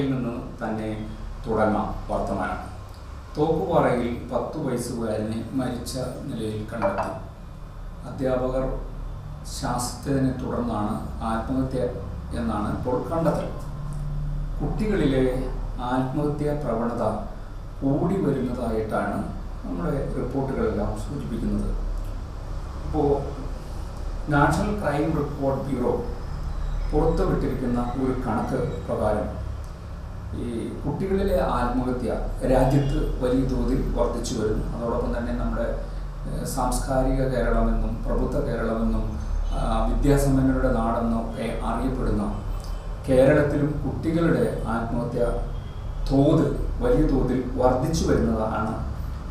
പത്രവാർത്തയിൽ നിന്ന് തന്നെ തുടങ്ങാം വർത്തമാനം. തോക്കുപാറയിൽ പത്ത് വയസ്സുകാരനെ മരിച്ച നിലയിൽ കണ്ടെത്തി. അധ്യാപകർ ശാസ്ത്രത്തിനെ തുടർന്നാണ് ആത്മഹത്യ എന്നാണ് ഇപ്പോൾ കണ്ടെത്തൽ. കുട്ടികളിലെ ആത്മഹത്യാ പ്രവണത കൂടി വരുന്നതായിട്ടാണ് നമ്മുടെ റിപ്പോർട്ടുകളെല്ലാം സൂചിപ്പിക്കുന്നത്. ഇപ്പോൾ നാഷണൽ ക്രൈം റിപ്പോർട്ട് ബ്യൂറോ പുറത്തുവിട്ടിരിക്കുന്ന ഒരു കണക്ക് പ്രകാരം ഈ കുട്ടികളിലെ ആത്മഹത്യ രാജ്യത്ത് വലിയ തോതിൽ വർദ്ധിച്ചു വരുന്നു. അതോടൊപ്പം തന്നെ നമ്മുടെ സാംസ്കാരിക കേരളമെന്നും പ്രബുദ്ധ കേരളമെന്നും വിദ്യാസമ്പന്നരുടെ നാടെന്നും ഒക്കെ അറിയപ്പെടുന്ന കേരളത്തിലും കുട്ടികളുടെ ആത്മഹത്യ തോത് വലിയ തോതിൽ വർദ്ധിച്ചു വരുന്നതാണ്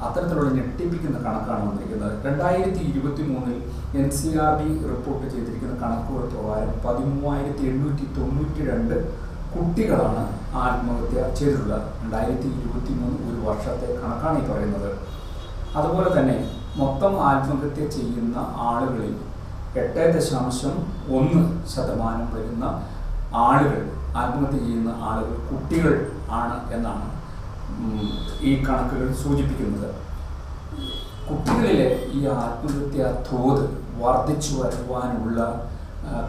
അത്തരത്തിലുള്ള ഞെട്ടിപ്പിക്കുന്ന കണക്കാണ് വന്നിരിക്കുന്നത്. രണ്ടായിരത്തി ഇരുപത്തി മൂന്നിൽ N C R D report ചെയ്തിരിക്കുന്ന കണക്കുകൾ പ്രകാരം പതിമൂവായിരത്തി എണ്ണൂറ്റി തൊണ്ണൂറ്റി രണ്ട് കുട്ടികളാണ് ആത്മഹത്യ ചെയ്തിട്ടുള്ളത്. രണ്ടായിരത്തി ഇരുപത്തി മൂന്ന് ഒരു വർഷത്തെ കണക്കാണ് ഈ പറയുന്നത്. അതുപോലെ തന്നെ മൊത്തം ആത്മഹത്യ ചെയ്യുന്ന ആളുകളിൽ എട്ട് ദശാംശം ഒന്ന് ശതമാനം വരുന്ന ആളുകൾ ആത്മഹത്യ ചെയ്യുന്ന ആളുകൾ കുട്ടികൾ ആണ് എന്നാണ് ഈ കണക്കുകൾ സൂചിപ്പിക്കുന്നത്. കുട്ടികളിലെ ഈ ആത്മഹത്യ തോത് വർദ്ധിച്ചു വരുവാനുള്ള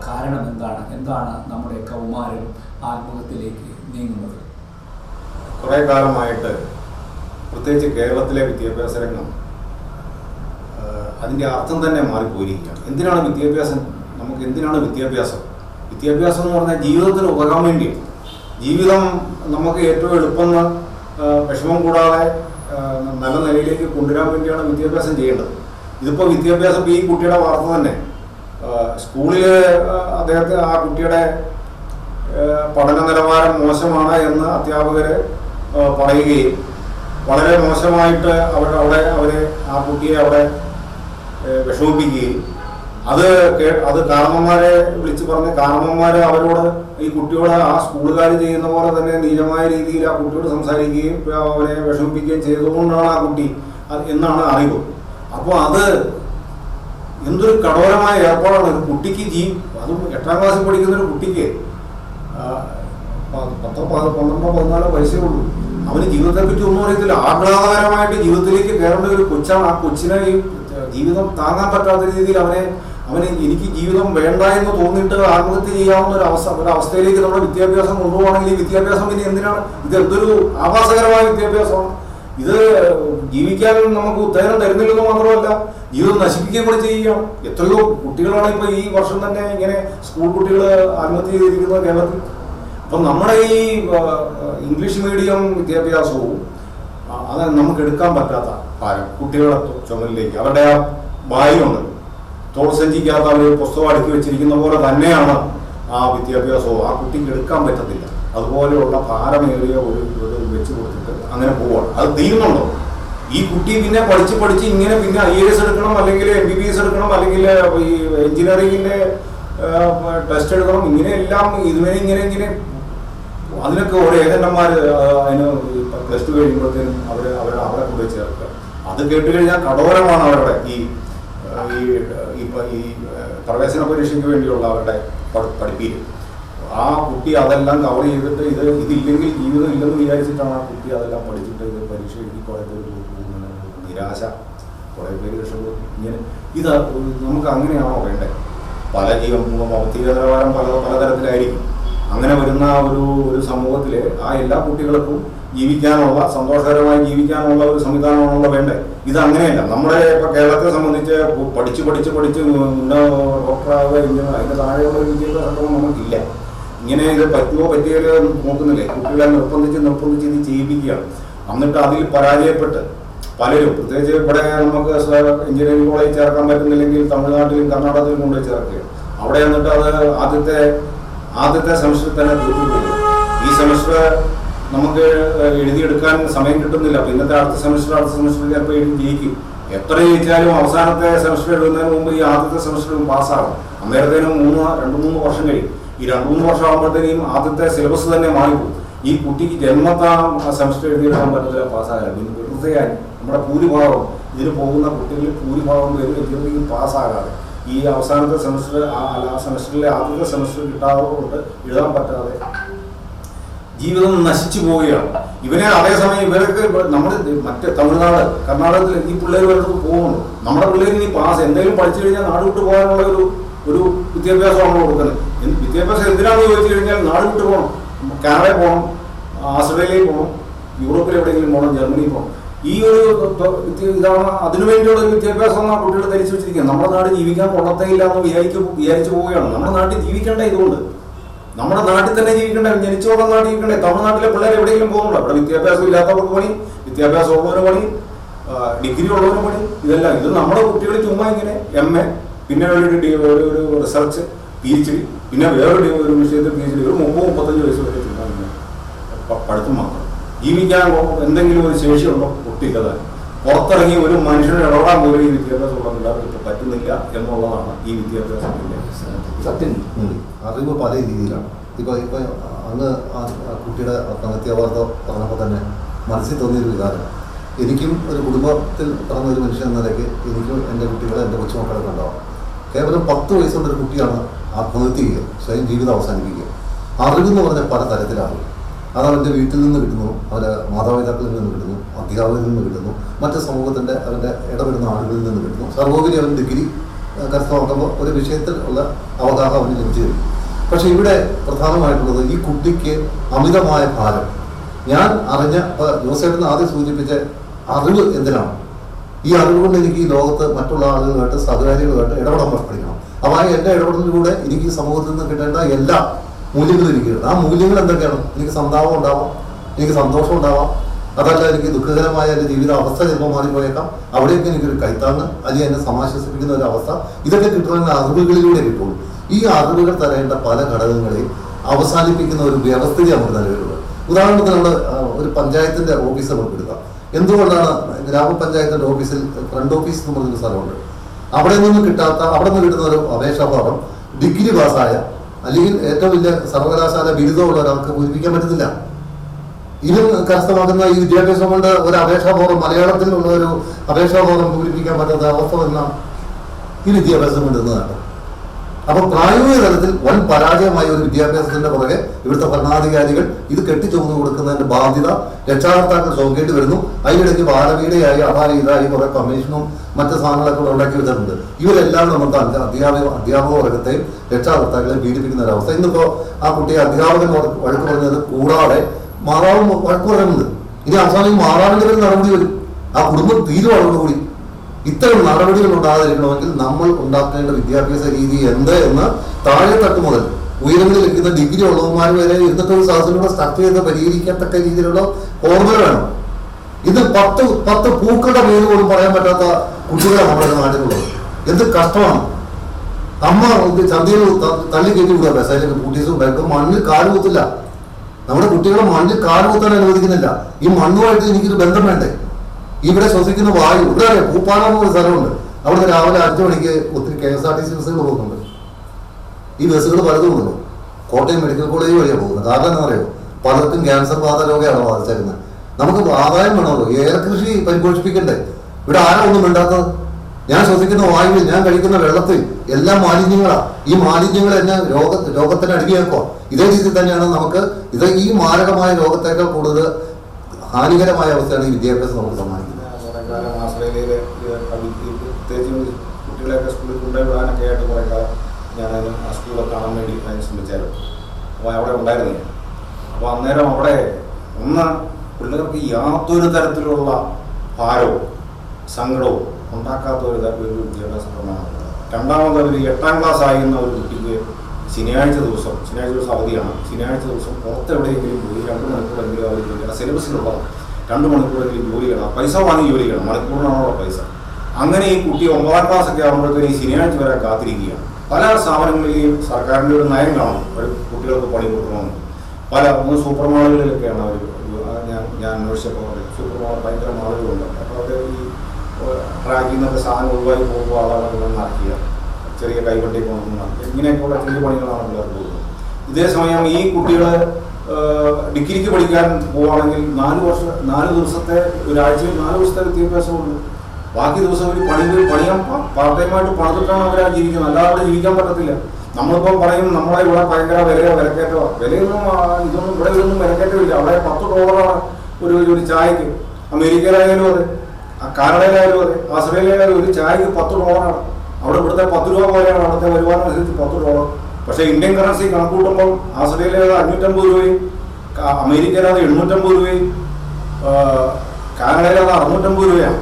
കാരണം എന്താണ്? എന്താണ് നമ്മുടെ കൗമാരം ആത്മഹത്യയിലേക്ക് നീങ്ങുന്നത്? കുറേ കാലമായിട്ട് പ്രത്യേകിച്ച് കേരളത്തിലെ വിദ്യാഭ്യാസ രംഗം അതിന്റെ അർത്ഥം തന്നെ മാറിപ്പോയിരിക്കുകയാണ്. എന്തിനാണ് വിദ്യാഭ്യാസം? നമുക്ക് എന്തിനാണ് വിദ്യാഭ്യാസം? വിദ്യാഭ്യാസം എന്ന് പറഞ്ഞാൽ ജീവിതത്തിന് ഉതകാൻ വേണ്ടിയാണ്. ജീവിതം നമുക്ക് ഏറ്റവും എളുപ്പം വിഷമം കൂടാതെ നല്ല നിലയിലേക്ക് കൊണ്ടുവരാൻ വേണ്ടിയാണ് വിദ്യാഭ്യാസം ചെയ്യേണ്ടത്. ഇതിപ്പോൾ വിദ്യാഭ്യാസം ഈ കുട്ടിയുടെ വാർത്ത തന്നെ. സ്കൂളിൽ അദ്ദേഹത്തെ ആ കുട്ടിയുടെ പഠന നിലവാരം മോശമാണ് എന്ന് അധ്യാപകര് പറയുകയും വളരെ മോശമായിട്ട് അവർ അവിടെ അവരെ ആ കുട്ടിയെ അവിടെ വിഷമിപ്പിക്കുകയും അത് അത് കാരണന്മാരെ വിളിച്ചു പറഞ്ഞ് കാരണന്മാര് അവരോട് ഈ കുട്ടിയോട് ആ സ്കൂളുകാർ ചെയ്യുന്ന പോലെ തന്നെ നീചമായ രീതിയിൽ ആ കുട്ടിയോട് സംസാരിക്കുകയും അവരെ വിഷമിപ്പിക്കുകയും ചെയ്തുകൊണ്ടാണ് ആ കുട്ടി എന്നാണ് അറിവ്. അപ്പോൾ അത് എന്തൊരു കഠോരമായ ഏർപ്പാടാണ് ഒരു കുട്ടിക്ക് ജീ അതും എട്ടാം ക്ലാസ്സിൽ പഠിക്കുന്ന ഒരു കുട്ടിക്ക്. പത്തോ പന്ത്രണ്ടോ പതിനാലോ വയസ്സേ ഉള്ളൂ. അവന് ജീവിതത്തെ പറ്റി ഒന്നും അറിയത്തില്ല. ആഹ്ലാദകരമായിട്ട് ജീവിതത്തിലേക്ക് കയറേണ്ട ഒരു കൊച്ചാണ്. ആ കൊച്ചിനെ ഈ ജീവിതം താങ്ങാൻ പറ്റാത്ത രീതിയിൽ അവനെ അവന് എനിക്ക് ജീവിതം വേണ്ട എന്ന് തോന്നിയിട്ട് ആത്മഹത്യ ചെയ്യാവുന്ന ഒരു അവസ്ഥ ഒരു അവസ്ഥയിലേക്ക് നമ്മുടെ വിദ്യാഭ്യാസം കൊണ്ടുപോകണമെങ്കിൽ വിദ്യാഭ്യാസം പിന്നെ എന്തിനാണ്? ഇത് എന്തൊരു ആവാസകരമായ വിദ്യാഭ്യാസമാണ്. ഇത് ജീവിക്കാൻ നമുക്ക് ഉത്തേജനം തരുന്നില്ലെന്ന് മാത്രമല്ല ജീവിതം നശിപ്പിക്കുകയും കൂടെ ചെയ്യുകയാണ് എത്രയോ കുട്ടികളാണ് ഇപ്പൊ ഈ വർഷം തന്നെ ഇങ്ങനെ സ്കൂൾ കുട്ടികൾ ആത്മഹത്യ ചെയ്തിരിക്കുന്നത് കേരളത്തിൽ. അപ്പം നമ്മുടെ ഈ ഇംഗ്ലീഷ് മീഡിയം വിദ്യാഭ്യാസവും അത് നമുക്ക് എടുക്കാൻ പറ്റാത്ത ഭാരം കുട്ടികളെ ചുമലിലേക്ക് അവരുടെ ആ ബായുണ്ട് തോൾസഞ്ചിക്കകത്ത് അവർ പുസ്തകം അടുക്കി വെച്ചിരിക്കുന്ന പോലെ തന്നെയാണ് ആ വിദ്യാഭ്യാസവും. ആ കുട്ടിക്ക് എടുക്കാൻ പറ്റത്തില്ല. അതുപോലെയുള്ള ഭാരമേറിയ ഒരു വെച്ച് കൊടുത്തിട്ട് അങ്ങനെ പോവാണ്. അത് തീരുന്നുണ്ടോ ഈ കുട്ടി പിന്നെ പഠിച്ച് പഠിച്ച് ഇങ്ങനെ പിന്നെ ഐ എ എസ് എടുക്കണം അല്ലെങ്കിൽ എം ബി ബി എസ് എടുക്കണം അല്ലെങ്കിൽ ഈ എഞ്ചിനീയറിംഗിന്റെ ടെസ്റ്റ് എടുക്കണം ഇങ്ങനെയെല്ലാം ഇതുവരെ ഇങ്ങനെ ഇങ്ങനെ അതിനൊക്കെ ഓരോ ഏജന്റന്മാർ അതിന് പ്ലസ് ടു കഴിയുമ്പോഴത്തേനും അവർ അവർ അവരെ കൂടെ ചേർക്കുക. അത് കേട്ട് കഴിഞ്ഞാൽ കടോരമാണ് അവരുടെ ഈ ഈ പ്രവേശന പരീക്ഷയ്ക്ക് വേണ്ടിയുള്ള അവരുടെ പഠി- പഠിപ്പീര്. ആ കുട്ടി അതെല്ലാം കവർ ചെയ്തിട്ട് ഇത് ഇതില്ലെങ്കിൽ ജീവിതം ഇല്ലെന്ന് വിചാരിച്ചിട്ടാണ് ആ കുട്ടി അതെല്ലാം പഠിച്ചിട്ട് പരീക്ഷ എഴുതി കുറേ നിരാശ. കുറേ പേര് രക്ഷപ്പെടും ഇങ്ങനെ ഇത് നമുക്ക് അങ്ങനെയാണോ വേണ്ടത് പല ജീവൻ ഭൗതികതരവാരം പല പല പലതരത്തിലായിരിക്കും. അങ്ങനെ വരുന്ന ഒരു ഒരു സമൂഹത്തിൽ ആ എല്ലാ കുട്ടികൾക്കും ജീവിക്കാനുള്ള സന്തോഷകരമായി ജീവിക്കാനുള്ള ഒരു സംവിധാനമാണല്ലോ വേണ്ടേ? ഇത് അങ്ങനെയല്ല. നമ്മുടെ ഇപ്പൊ കേരളത്തെ സംബന്ധിച്ച് പഠിച്ച് പഠിച്ച് പഠിച്ച് ഉന്ന ഡോക്ടറാവുക എഞ്ചിനീയർ അതിന്റെ താഴെയുള്ള വിദ്യാഭ്യാസം നമുക്കില്ല ഇങ്ങനെ ഇത് പറ്റുമോ പറ്റിയല്ലോ നോക്കുന്നില്ലേ? കുട്ടികളെ നിർബന്ധിച്ച് നിർബന്ധിച്ച് ഇത് ചെയ്യിപ്പിക്കുകയാണ്. എന്നിട്ട് അതിൽ പരാജയപ്പെട്ട് പലരും പ്രത്യേകിച്ച് ഇവിടെ നമുക്ക് എഞ്ചിനീയറിംഗ് കോളേജ് ചേർക്കാൻ പറ്റുന്നില്ലെങ്കിൽ തമിഴ്നാട്ടിലും കർണാടകത്തിലും കൊണ്ടുപോയി ചേർക്കുക അവിടെ എന്നിട്ട് അത് ആദ്യത്തെ ആദ്യത്തെ സെമസ്റ്ററിൽ തന്നെ തീർത്തിട്ടില്ല ഈ സെമസ്റ്റർ നമുക്ക് എഴുതിയെടുക്കാൻ സമയം കിട്ടുന്നില്ല. ഇന്നത്തെ അടുത്ത സെമസ്റ്റർ അടുത്ത സെമസ്റ്റർ ചിലപ്പോൾ എഴുതി ജയിക്കും. എത്ര ജയിച്ചാലും അവസാനത്തെ സെമസ്റ്റർ എഴുതുന്നതിന് മുമ്പ് ഈ ആദ്യത്തെ സെമസ്റ്ററും പാസ്സാകും അന്നേരത്തേനും മൂന്ന് രണ്ട് മൂന്ന് വർഷം കഴിയും. ഈ രണ്ട് മൂന്ന് വർഷം ആകുമ്പോഴത്തേക്കും ആദ്യത്തെ സിലബസ് തന്നെ മാറിപ്പോകും. ഈ കുട്ടിക്ക് ജന്മത്താ സെമസ്റ്റർ എഴുതിയെടുക്കാൻ പറ്റത്തില്ല പാസ്സാകാൻ പിന്നെ വെറുതെയായി നമ്മുടെ ഭൂരിഭാഗം ഇതിന് പോകുന്ന കുട്ടികളിൽ ഭൂരിഭാഗം പേര് എഞ്ചിനീയറിംഗ് പാസ്സാകാതെ. ഈ അവസാനത്തെ സെമസ്റ്റർ അല്ല സെമസ്റ്ററിലെ ആദ്യത്തെ സെമസ്റ്റർ കിട്ടാതെ കൊണ്ട് എഴുതാൻ പറ്റാതെ ജീവിതം നശിച്ചു പോവുകയാണ്. ഇവനെ അതേസമയം ഇവരൊക്കെ നമ്മൾ മറ്റേ തമിഴ്നാട് കർണാടകത്തിൽ ഈ പിള്ളേർ വരത്ത് പോകുന്നു. നമ്മുടെ പിള്ളേർ ഇനി പാസ്. എന്തെങ്കിലും പഠിച്ചു കഴിഞ്ഞാൽ നാട് വിട്ടു പോകാനുള്ള ഒരു ഒരു വിദ്യാഭ്യാസമാണ് കൊടുക്കുന്നത്? വിദ്യാഭ്യാസം എന്തിനാണെന്ന് ചോദിച്ചു കഴിഞ്ഞാൽ നാട് വിട്ടു പോകണം. കാനഡയിൽ പോകണം ആസ്ട്രേലിയയിൽ പോകണം യൂറോപ്പിൽ എവിടെയെങ്കിലും പോകണം ജർമ്മനിയിൽ പോകണം. ഈ ഒരു ഇതാണ് അതിനു വേണ്ടിയുള്ള ഒരു വിദ്യാഭ്യാസമാണ് കുട്ടികൾ ധരിച്ചു വെച്ചിരിക്കുന്നത്. നമ്മുടെ നാട് ജീവിക്കാൻ കൊള്ളത്തേയില്ല എന്ന് വിചാരിച്ചു വിചാരിച്ചു പോവുകയാണ്. നമ്മുടെ നാട്ടിൽ ജീവിക്കേണ്ട ഇതുകൊണ്ട്. നമ്മുടെ നാട്ടിൽ തന്നെ ജീവിക്കണ്ടേ പോകുന്ന നാട്ടിൽ ജീവിക്കണ്ടേ തമിഴ്നാട്ടിലെ പിള്ളേർ എവിടെയെങ്കിലും പോകുന്നുണ്ടോ? അവിടെ വിദ്യാഭ്യാസം ഇല്ലാത്തവർക്ക് പണി വിദ്യാഭ്യാസം ഉള്ളവന് പണി ഡിഗ്രി ഉള്ളവന് പണി ഇതെല്ലാം. ഇത് നമ്മുടെ കുട്ടികൾ ചുമ്മാ ഇങ്ങനെ എം എ പിന്നെ ഒരു ഒരു റിസർച്ച് പി എച്ച് ഡി പിന്നെ വേറൊരു ഒരു വിഷയത്തിൽ പി എച്ച് ഡി ഒരു മുപ്പത് മുപ്പത്തഞ്ച് വയസ്സ് വരെ പ- പഠിത്തം മാത്രം. ജീവിക്കാൻ എന്തെങ്കിലും ഒരു ശേഷിയുണ്ടോ കുട്ടിക്കത്. പുറത്തിറങ്ങി ഒരു മനുഷ്യനെ ഇടപെടാൻ പോലും ഈ വിദ്യാഭ്യാസം ഉള്ള പിള്ളേർക്ക് പറ്റുന്നില്ല എന്നുള്ളതാണ് ഈ വിദ്യാഭ്യാസത്തിന്റെ സത്യം. അതിപ്പോൾ അറിവ് പല രീതിയിലാണ്. ഇപ്പോൾ ഇപ്പോൾ അന്ന് ആ ആ കുട്ടിയുടെ ആത്മഹത്യാ വാർത്ത പറഞ്ഞപ്പോൾ തന്നെ മനസ്സിൽ തോന്നിയൊരു വികാരം. എനിക്കും ഒരു കുടുംബത്തിൽ പറഞ്ഞ ഒരു മനുഷ്യൻ എന്ന നിലയ്ക്ക് എനിക്കും എന്റെ കുട്ടികളെ എന്റെ കൊച്ചുമക്കളൊക്കെ ഉണ്ടാവും. കേവലം പത്ത് വയസ്സുള്ള ഒരു കുട്ടിയാണ് ആത്മഹത്യ ചെയ്യുക സ്വയം ജീവിതം അവസാനിപ്പിക്കുക. അറിവെന്ന് പറഞ്ഞ പല തരത്തിലാണ്. അത് അവന്റെ വീട്ടിൽ നിന്ന് കിട്ടുന്നു അവരെ മാതാപിതാക്കളിൽ നിന്ന് കിട്ടുന്നു അധ്യാപകരിൽ നിന്ന് കിട്ടുന്നു മറ്റ് സമൂഹത്തിന്റെ അവന്റെ ഇടപെടുന്ന ആളുകളിൽ നിന്ന് കിട്ടുന്നു. സർവോപരി അവൻ ഡിഗ്രി കരസ്ഥമാക്കുമ്പോൾ ഒരു വിഷയത്തിൽ ഉള്ള അവഗാഹം അവന് ലഭിച്ചു തരും. പക്ഷെ ഇവിടെ പ്രധാനമായിട്ടുള്ളത് ഈ കുട്ടിക്ക് അമിതമായ ഭാരം. ഞാൻ അറിഞ്ഞ ജോസേട്ടൻ ആദ്യം സൂചിപ്പിച്ച അറിവ് എന്തിനാണ്? ഈ അറിവുകൊണ്ട് എനിക്ക് ഈ ലോകത്ത് മറ്റുള്ള ആളുകളുമായിട്ട് സഹകാരികളുമായിട്ട് ഇടപെടാൻ പഠിക്കണം. അപ്പോൾ ആ എന്റെ ഇടപെടലിലൂടെ എനിക്ക് സമൂഹത്തിൽ നിന്ന് കിട്ടേണ്ട എല്ലാ മൂല്യങ്ങളും എനിക്ക് കിട്ടും ആ മൂല്യങ്ങൾ എന്തൊക്കെയാണ്? എനിക്ക് സന്താപം ഉണ്ടാവാം എനിക്ക് സന്തോഷം ഉണ്ടാവാം. അതല്ല എനിക്ക് ദുഃഖകരമായ എന്റെ ജീവിത അവസ്ഥ ചിലപ്പോൾ മാറിപ്പോയേക്കാം. അവിടെയൊക്കെ എനിക്കൊരു കൈത്താങ്ങ് അല്ലെങ്കിൽ എന്നെ സമാശ്വസിപ്പിക്കുന്ന ഒരു അവസ്ഥ. ഇതൊക്കെ കിട്ടുന്ന അറിവുകളിലൂടെ കിട്ടുള്ളൂ ഈ അറിവുകൾ തരേണ്ട പല ഘടകങ്ങളെയും അവസാനിപ്പിക്കുന്ന ഒരു വ്യവസ്ഥിതി നമുക്ക് നിലവിലുള്ളത്. ഉദാഹരണത്തിന് നമ്മൾ ഒരു പഞ്ചായത്തിന്റെ ഓഫീസ് നമുക്ക് എടുക്കാം. എന്തുകൊണ്ടാണ് ഗ്രാമപഞ്ചായത്തിന്റെ ഓഫീസിൽ ഫ്രണ്ട് ഓഫീസ് എന്ന് പറഞ്ഞൊരു സ്ഥലമുണ്ട്? അവിടെ നിന്ന് കിട്ടാത്ത അവിടെ നിന്ന് കിട്ടുന്ന ഒരു അപേക്ഷാഭാവം ഡിഗ്രി പാസ്സായ അല്ലെങ്കിൽ ഏറ്റവും വലിയ സർവകലാശാല ബിരുദമുള്ള ഒരാൾക്ക് പൂരിപ്പിക്കാൻ പറ്റുന്നില്ല ഇതും കരസ്ഥമാക്കുന്ന ഈ വിദ്യാഭ്യാസം കൊണ്ട് ഒരു അപേക്ഷാപൂർവം മലയാളത്തിലുള്ള ഒരു അപേക്ഷാബോധം പൂരിപ്പിക്കാൻ പറ്റാത്ത അവസ്ഥ വന്ന ഈ വിദ്യാഭ്യാസം കൊണ്ടുവന്നതാണ്. അപ്പൊ പ്രായോഗിക തലത്തിൽ വൻ പരാജയമായ ഒരു വിദ്യാഭ്യാസത്തിന്റെ പുറകെ ഇവിടുത്തെ ഭരണാധികാരികൾ ഇത് കെട്ടിച്ചുമന്ന് കൊടുക്കുന്നതിന്റെ ബാധ്യത രക്ഷാകർത്താക്കൾ ചുമക്കേണ്ടി വരുന്നു. അതിനിടയ്ക്ക് ബാലപീഡയായി അതായി ഇതായി കുറെ കമ്മീഷനും മറ്റു സാധനങ്ങളൊക്കെ ഉണ്ടാക്കി വെച്ചിട്ടുണ്ട്. ഇവരെല്ലാം അധ്യ- അധ്യാപക അധ്യാപക വർഗത്തെയും രക്ഷാകർത്താക്കളെ പീഡിപ്പിക്കുന്ന ഒരു അവസ്ഥ. ഇന്നിപ്പോ ആ കുട്ടിയെ അധ്യാപകൻ വഴക്ക് പറഞ്ഞത് കൂടാതെ മാറാവും വഴക്ക് പറയുന്നുണ്ട് ഇനി അവസാനം മാറാവിന്റെ പേര് നടപടി വരും. ആ കുടുംബം തീരുവോടുകൂടി ഇത്തരം നടപടികൾ ഉണ്ടാകാതിരിക്കണമെങ്കിൽ നമ്മൾ ഉണ്ടാക്കേണ്ട വിദ്യാഭ്യാസ രീതി എന്ത് എന്ന് താഴെ തട്ട് മുതൽ ഉയരങ്ങളിൽ ലഭിക്കുന്ന ഡിഗ്രി ഉള്ളവന്മാർ വരെ ഇരുന്നിട്ട് ഒരു സദസ്സിലൂടെ സ്ട്രക്ച് ചെയ്ത് പരിഹരിക്കത്തക്ക രീതിയിലുള്ള ഓർമ്മ വേണം ഇത് പത്ത് പത്ത് പൂക്കളുടെ പേര് പോലും പറയാൻ പറ്റാത്ത കുട്ടികളാണ് നമ്മുടെ നാട്ടിലുള്ളത്. എന്ത് കഷ്ടമാണ്. അമ്മ ചന്തയിൽ തള്ളി കയറ്റി വിടുക. ബസ്സിലേക്ക് കൂട്ടീസും ബൈക്കും മണ്ണിൽ കാൽ കുത്തില്ല. നമ്മുടെ കുട്ടികളെ മണ്ണിൽ കാൽ കുത്താൻ അനുവദിക്കുന്നില്ല. ഈ മണ്ണുമായിട്ട് എനിക്കൊരു ബന്ധം വേണ്ടേ? ഇവിടെ ശ്വസിക്കുന്ന വായു. ഇവിടെ അറിയാം? പൂപ്പാറ എന്നൊരു സ്ഥലമുണ്ട്. അവിടെ രാവിലെ അഞ്ചു മണിക്ക് ഒത്തിരി K S R T C ബസ്സുകൾ പോകുന്നുണ്ട്. ഈ ബസ്സുകൾ പലതും ഉണ്ടല്ലോ കോട്ടയം മെഡിക്കൽ കോളേജ് വഴിയാണ് പോകുന്നത്. കാരണം എന്താ പറയുക പലർക്കും ക്യാൻസർ ബാധ രോഗമാണ് ബാധിച്ചേക്കുന്നത്. നമുക്ക് ആദായം വേണമല്ലോ. ഏലകൃഷി പരിപോഷിപ്പിക്കണ്ടേ? ഇവിടെ ആരും ഒന്നും വേണ്ടാത്തത് ഞാൻ ശ്വസിക്കുന്ന വായുവിൽ ഞാൻ കഴിക്കുന്ന വെള്ളത്തിൽ എല്ലാം മാലിന്യങ്ങളാണ് ഈ മാലിന്യങ്ങൾ എന്നെ രോഗ രോഗത്തിന് അടിമയാക്കുക. ഇതേ രീതിയിൽ തന്നെയാണ് നമുക്ക് ഇത് ഈ മാരകമായ രോഗത്തേക്കാൾ കൂടുതൽ ഹാനികരമായ അവസ്ഥയാണ് ഈ വിദ്യാഭ്യാസം നമുക്ക് സമ്മാനിക്കുന്നത്. കുട്ടികളെയൊക്കെ അപ്പോൾ അവിടെ അന്നേരം അവിടെ ഒന്ന് പിള്ളേർക്ക് യാതൊരു തരത്തിലുള്ള ഭാരവും സങ്കടവും ഉണ്ടാക്കാത്ത ഒരു വിദ്യാഭ്യാസ പ്രമാണമാണ് രണ്ടാമത് ഒരു എട്ടാം ക്ലാസ് ആയിരുന്ന ഒരു കുട്ടിക്ക് ശനിയാഴ്ച ദിവസം ശനിയാഴ്ച ദിവസം അവധിയാണ്. ശനിയാഴ്ച ദിവസം പുറത്തെവിടെയെങ്കിലും പോയി രണ്ട് മണിക്കൂറെങ്കിലും അവർ ജോലി ആ സിലബസിലുള്ളതാണ് രണ്ട് മണിക്കൂറെങ്കിലും ജോലി ചെയ്യണം. പൈസ വാങ്ങി ജോലി ചെയ്യണം. മണിക്കൂറിനാണുള്ള പൈസ. അങ്ങനെ ഈ കുട്ടി ഒമ്പതാം ക്ലാസ് ഒക്കെ ആകുമ്പോഴത്തേക്കും ശനിയാഴ്ച വരെ കാത്തിരിക്കുകയാണ്. പല സ്ഥാപനങ്ങളിലെയും സർക്കാരിന്റെ ഒരു നയം കാണും. ഒരു കുട്ടികൾക്ക് പണി കൊടുക്കണമെന്ന്. പല ഒന്ന് സൂപ്പർ മാളുകളിലൊക്കെയാണ് അവർ ഞാൻ ഞാൻ അന്വേഷിച്ചപ്പോൾ സൂപ്പർ മാൾ ഭയങ്കര മാളുകളുണ്ട്. അപ്പോൾ അവർ ഈ ട്രാക്കിൽ നിന്നൊക്കെ സാധനം ഒഴിവായി പോകുമ്പോൾ അതാണ് നടക്കുക ചെറിയ കൈവണ്ടി പോകുന്ന ഇങ്ങനെയൊക്കെയുള്ള ചെറിയ പണികളാണ് പിള്ളേർക്ക് പോകുന്നത്. ഇതേ സമയം ഈ കുട്ടികൾ ഡിഗ്രിക്ക് പഠിക്കാൻ പോവുകയാണെങ്കിൽ നാല് വർഷം നാല് ദിവസത്തെ ഒരാഴ്ചയിൽ നാല് ദിവസത്തെ വിദ്യാഭ്യാസമുണ്ട് ബാക്കി ദിവസം ഒരു പണി പണിയാൻ പാർട്ട് ടൈമായിട്ട് പണിതിട്ടാണ് അവരാ ജീവിക്കുന്നത്. അല്ലാതെ ജീവിക്കാൻ പറ്റത്തില്ല. നമ്മളിപ്പോൾ പറയും നമ്മളെ ഇവിടെ ഭയങ്കര വിലയോ വിലക്കയറ്റോ വിലയൊന്നും ഇതൊന്നും ഇവിടെ ഇതൊന്നും വിലക്കയറ്റമില്ല. അവിടെ പത്ത് ഡോളറാണ് ഒരു ഒരു ചായക്ക്. അമേരിക്കയിലായാലും അതെ. കാനഡയിലായാലും അതെ. ആസ്ട്രേലിയയിലായാലും ഒരു ചായക്ക് പത്ത് ഡോളറാണ്. അവിടെ ഇവിടുത്തെ പത്ത് രൂപ പോലെയാണ് അവിടുത്തെ വരുമാനം അനുസരിച്ച് പത്ത് ഡോളർ പക്ഷേ ഇന്ത്യൻ കറൻസി കണക്കൂട്ടുമ്പോൾ അത് അഞ്ഞൂറ്റമ്പത് രൂപയും അമേരിക്കയിൽ അത് എണ്ണൂറ്റമ്പത് രൂപയും കാനഡയിൽ അത് അറുന്നൂറ്റമ്പത് രൂപയാണ്.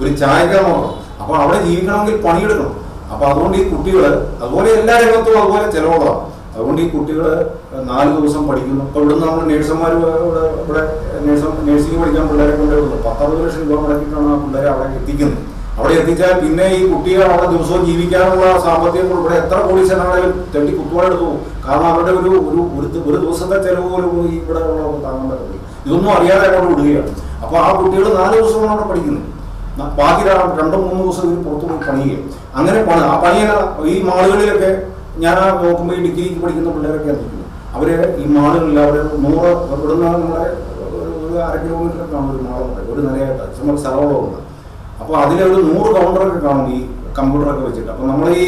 ഒരു ചായക്കാരൻ മാത്രം അപ്പോൾ അവിടെ ജീവിക്കണമെങ്കിൽ പണിയെടുക്കണം. അപ്പോൾ അതുകൊണ്ട് ഈ കുട്ടികൾ അതുപോലെ എല്ലാ രംഗത്തും അതുപോലെ ചിലവുള്ളതാണ് അതുകൊണ്ട് ഈ കുട്ടികൾ നാല് ദിവസം പഠിക്കുന്നു. അപ്പോൾ ഇവിടുന്ന് നമ്മൾ നേഴ്സുമാർ ഇവിടെ ഇവിടെ നേഴ്സ് നേഴ്സിംഗ് പഠിക്കാൻ പിള്ളേരെ കൊണ്ടുവരുന്നു പത്തറുപത് ലക്ഷം രൂപ മുടക്കിയിട്ടാണ് ആ പിള്ളേരെ അവിടെ എത്തിക്കുന്നത്. അവിടെ എത്തിച്ചാൽ പിന്നെ ഈ കുട്ടികൾ അവിടെ ദിവസവും ജീവിക്കാനുള്ള സാമ്പത്തികം ഉൾപ്പെടെ എത്ര കോടീശ്വരനാണെങ്കിലും തെണ്ടി കുത്തുവാടെടുത്തു കാരണം അവരുടെ ഒരു ഒരു ഒരു ദിവസത്തെ ചെലവ് പോലും ഇവിടെ ഉള്ളവർക്ക് താങ്ങാൻ പറ്റത്തില്ല. ഇതൊന്നും അറിയാതെ അങ്ങോട്ട് വിടുകയാണ്. അപ്പോൾ ആ കുട്ടികൾ നാല് ദിവസമാണ് അവിടെ പഠിക്കുന്നത്. ബാക്കി രണ്ടോ മൂന്നോ ദിവസം ഇവർ പുറത്തു പോയി പണിയുകയും അങ്ങനെ പണി ആ പണിയല്ല ഈ മാളുകളിലൊക്കെ ഞാൻ ആ നോക്കുമ്പോൾ ഈ ഡിഗ്രിക്ക് പഠിക്കുന്ന പിള്ളേരൊക്കെ നിൽക്കുന്നത് അവർ ഈ മാളുകളിൽ അവർ നൂറ് ഇവിടുന്ന് നമ്മുടെ ഒരു- അര കിലോമീറ്റർ ആണ് ഒരു മാളുണ്ട് ഒരു നിലയായിട്ട്. നമ്മൾ സ്ഥലമുള്ളതുണ്ട് അപ്പോൾ അതിലൊരു നൂറ് കൗണ്ടറൊക്കെ കാണും ഈ കമ്പ്യൂട്ടറൊക്കെ വെച്ചിട്ട്. അപ്പോൾ നമ്മൾ ഈ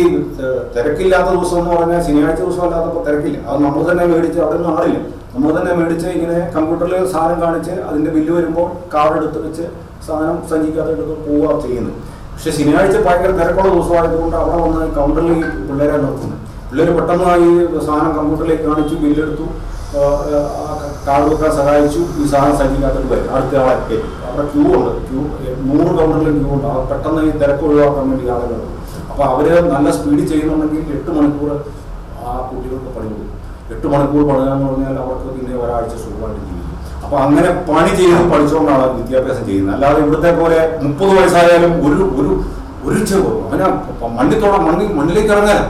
തിരക്കില്ലാത്ത ദിവസം എന്ന് പറഞ്ഞാൽ ശനിയാഴ്ച ദിവസം അല്ലാത്തപ്പോൾ തിരക്കില്ല. അത് നമ്മൾ തന്നെ മേടിച്ച് അതൊന്നും ഒന്നും ആളില്ല. നമ്മൾ തന്നെ മേടിച്ച് ഇങ്ങനെ കമ്പ്യൂട്ടറിൽ സാധനം കാണിച്ച് അതിന്റെ ബില്ല് വരുമ്പോൾ കാർഡ് എടുത്ത് വെച്ച് സാധനം സഞ്ചിക്കാതെ എടുത്ത് പോവുക ചെയ്യുന്നത്. പക്ഷെ ശനിയാഴ്ച ഭയങ്കര തിരക്കുള്ള ദിവസമായതുകൊണ്ട് അവിടെ വന്ന് കൗണ്ടറിൽ ഈ പിള്ളേരെ നിർത്തുന്നു. പിള്ളേർ പെട്ടെന്ന് ഈ സാധനം കമ്പ്യൂട്ടറിലേക്ക് കാണിച്ചു ബില്ലെടുത്തു കാർഡ് വെക്കാൻ സഹായിച്ചു ഈ സാധനം സഞ്ചിക്കാത്തിട്ട് വരും അടുത്ത ആളെ അവിടെ ക്യൂ ഉണ്ട്. ക്യൂ നൂറ് കൗണ്ടറിലും ക്യൂ ഉണ്ട്. അത് പെട്ടെന്ന് ഈ തിരക്ക് ഒഴിവാക്കാൻ വേണ്ടി ആളുകൾ അപ്പോൾ അവർ നല്ല സ്പീഡിൽ ചെയ്യുന്നുണ്ടെങ്കിൽ എട്ട് മണിക്കൂർ ആ കുട്ടികൾക്ക് പണി കൊടുക്കും. എട്ട് മണിക്കൂർ പണിയുക എന്ന് പറഞ്ഞാൽ അവർക്ക് പിന്നെ ഒരാഴ്ച സുഖമായിട്ട് ജീവിക്കും. അപ്പൊ അങ്ങനെ പണി ചെയ്ത് പഠിച്ചുകൊണ്ടാണ് വിദ്യാഭ്യാസം ചെയ്യുന്നത്. അല്ലാതെ ഇവിടുത്തെ പോലെ മുപ്പത് വയസ്സായാലും ഒരു ഒരു ഒരു ചെറു അവനെ മണ്ണിത്തോളം മണ്ണിൽ മണ്ണിലേക്ക് ഇറങ്ങാൻ.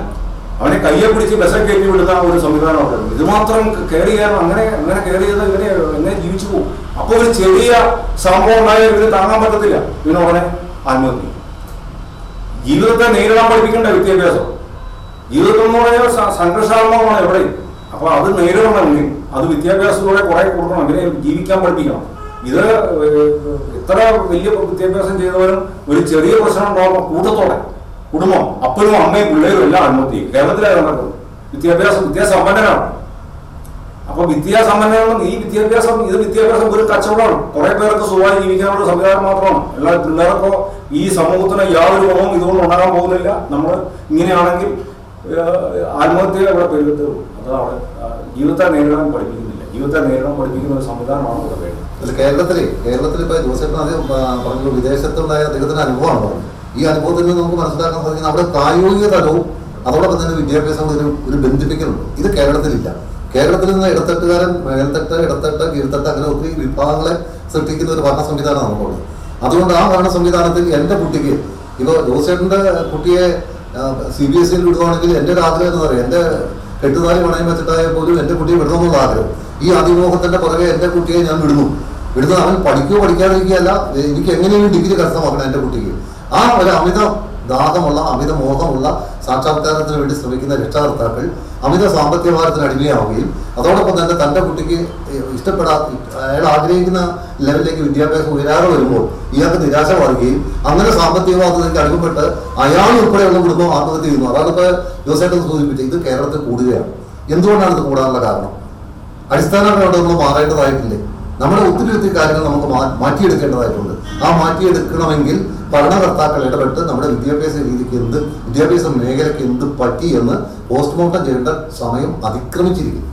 അവനെ കയ്യെ പിടിച്ച് ബസ് കയറ്റി വിടുന്ന ഒരു സംവിധാനം അവിടെ ഉണ്ട്. ഇത് മാത്രം കയറി ചെയ്യാൻ അങ്ങനെ അങ്ങനെ കയറി ചെയ്ത് ഇവനെ എങ്ങനെ ജീവിച്ചു പോകും. അപ്പോൾ ഒരു ചെറിയ സംഭവം ഉണ്ടായാൽ ഇവന് താങ്ങാൻ പറ്റത്തില്ല. ഇവന് ഉടനെ ആത്മഹത്യ. ജീവിതത്തെ നേരിടാൻ പഠിപ്പിക്കേണ്ട വിദ്യാഭ്യാസം. ജീവിതം എന്ന് സ- സംഘർഷാത്മകമാണ് എവിടെയും. അപ്പൊ അത് നേരിടണമെങ്കിൽ അത് വിദ്യാഭ്യാസത്തിലൂടെ കുറെ കൊടുക്കണം. അങ്ങനെ ജീവിക്കാൻ പഠിപ്പിക്കണം. ഇത് ഇത്ര വലിയ വിദ്യാഭ്യാസം ചെയ്തവരും ഒരു ചെറിയ പ്രശ്നം ഉണ്ടാകുമ്പോൾ കൂട്ടത്തോടെ കുടുംബം അപ്പനും അമ്മയും പിള്ളേരും എല്ലാം ആത്മഹത്യ കേരളത്തിലായിരുന്നു നടക്കുന്നത്? വിദ്യാഭ്യാസം വിദ്യാസമ്പന്നനാണ് അപ്പൊ വിദ്യാസമ്പന്നനാണ് ഈ വിദ്യാഭ്യാസം ഇത് വിദ്യാഭ്യാസം ഒരു കച്ചവടമാണ്. കുറെ പേർക്ക് സുഖമായി ജീവിക്കാനുള്ള സംവിധാനം മാത്രമാണ്. എല്ലാ പിള്ളേർക്കോ ഈ സമൂഹത്തിന് യാതൊരു ഗുണവും ഇതുകൊണ്ട് ഉണ്ടാകാൻ പോകുന്നില്ല. നമ്മൾ ഇങ്ങനെയാണെങ്കിൽ ആത്മഹത്യ ഇവിടെ അത് അവിടെ ജീവിതത്തെ നേരിടാൻ പഠിപ്പിക്കുന്നില്ല. ജീവിതത്തെ നേരിടാൻ പഠിപ്പിക്കുന്ന ഒരു സംവിധാനമാണ് ഇവിടെ വേണ്ടത്. കേരളത്തിൽ കേരളത്തിൽ ഇപ്പൊ ജോസഫ് പറഞ്ഞു വിദേശത്തുണ്ടായ അദ്ദേഹത്തിന്റെ അനുഭവമാണ് പറഞ്ഞത്. ഈ അനുഭവത്തിൽ നിന്ന് നമുക്ക് മനസ്സിലാക്കാൻ സാധിക്കുന്നത് അവിടെ പ്രായോഗിക തലവും അതോടൊപ്പം തന്നെ വിദ്യാഭ്യാസം ഒരു ഒരു ബന്ധിപ്പിക്കലുണ്ട്. ഇത് കേരളത്തിലില്ല. കേരളത്തിൽ നിന്ന് ഇടത്തട്ടുകാരൻ മേൽത്തട്ട് ഇടത്തട്ട് കീഴ്ത്തട്ട് അങ്ങനെ ഒത്തിരി വിഭാഗങ്ങളെ സൃഷ്ടിക്കുന്ന ഒരു ഭരണ സംവിധാനം നമുക്കുള്ളത് അതുകൊണ്ട് ആ ഭരണ സംവിധാനത്തിൽ എന്റെ കുട്ടിക്ക് ഇപ്പോൾ ജോസേട്ടന്റെ കുട്ടിയെ സി ബി എസ് സിയിൽ വിടുവാണെങ്കിൽ എന്റെ ഒരു ആഗ്രഹം എന്ന് പറയും എന്റെ കെട്ടുതാലി പണയം വെച്ചിട്ടായ പോലും എന്റെ കുട്ടിയെ വിടണമെന്നുള്ള ആഗ്രഹം. ഈ അതിമോഹത്തിന്റെ പുറകെ എന്റെ കുട്ടിയെ ഞാൻ വിടുന്നു. വിടുന്നത് അവൻ പഠിക്കുകയോ പഠിക്കാതിരിക്കുകയല്ല എനിക്ക് എങ്ങനെയും ഡിഗ്രി കരസ്ഥമാക്കണം എന്റെ കുട്ടിക്ക്. ആ ഒരു അമിത ദാഹമുള്ള അമിത മോഹമുള്ള സാക്ഷാത്കാരത്തിന് വേണ്ടി ശ്രമിക്കുന്ന രക്ഷാകർത്താക്കൾ അമിത സാമ്പത്തിക ഭാരത്തിന് അടിമയാവുകയും അതോടൊപ്പം തന്നെ തന്റെ കുട്ടിക്ക് ഇഷ്ടപ്പെടാ അയാൾ ആഗ്രഹിക്കുന്ന ലെവലിലേക്ക് വിദ്യാഭ്യാസം ഉയരാതെ വരുമ്പോൾ ഇയാൾക്ക് നിരാശ ബാധിക്കുകയും അങ്ങനെ സാമ്പത്തിക ബാധ്യതയ്ക്ക് അടിമപ്പെട്ട് അയാൾ ഉൾപ്പെടെയുള്ള കുടുംബം ആത്മഹത്യ ചെയ്യുന്നു. അതാണ് ഇപ്പോൾ ജോസേട്ടൻ സൂചിപ്പിച്ചത്. ഇത് കേരളത്തിൽ കൂടുകയാണ്. എന്തുകൊണ്ടാണ് ഇത് കൂടാനുള്ള കാരണം? അടിസ്ഥാനപരമായിട്ട് നമ്മൾ മാറേണ്ടതായിട്ടില്ലേ? നമ്മുടെ ഒത്തിരി ഒത്തിരി കാര്യങ്ങൾ നമുക്ക് മാറ്റിയെടുക്കേണ്ടതായിട്ടുണ്ട്. ആ മാറ്റിയെടുക്കണമെങ്കിൽ ഭരണകർത്താക്കൾ ഇടപെട്ട് നമ്മുടെ വിദ്യാഭ്യാസ രീതിക്ക് എന്ത് വിദ്യാഭ്യാസ മേഖലയ്ക്ക് എന്ത് പറ്റി എന്ന് പോസ്റ്റ്മോർട്ടം ചെയ്യേണ്ട സമയം അതിക്രമിച്ചിരിക്കും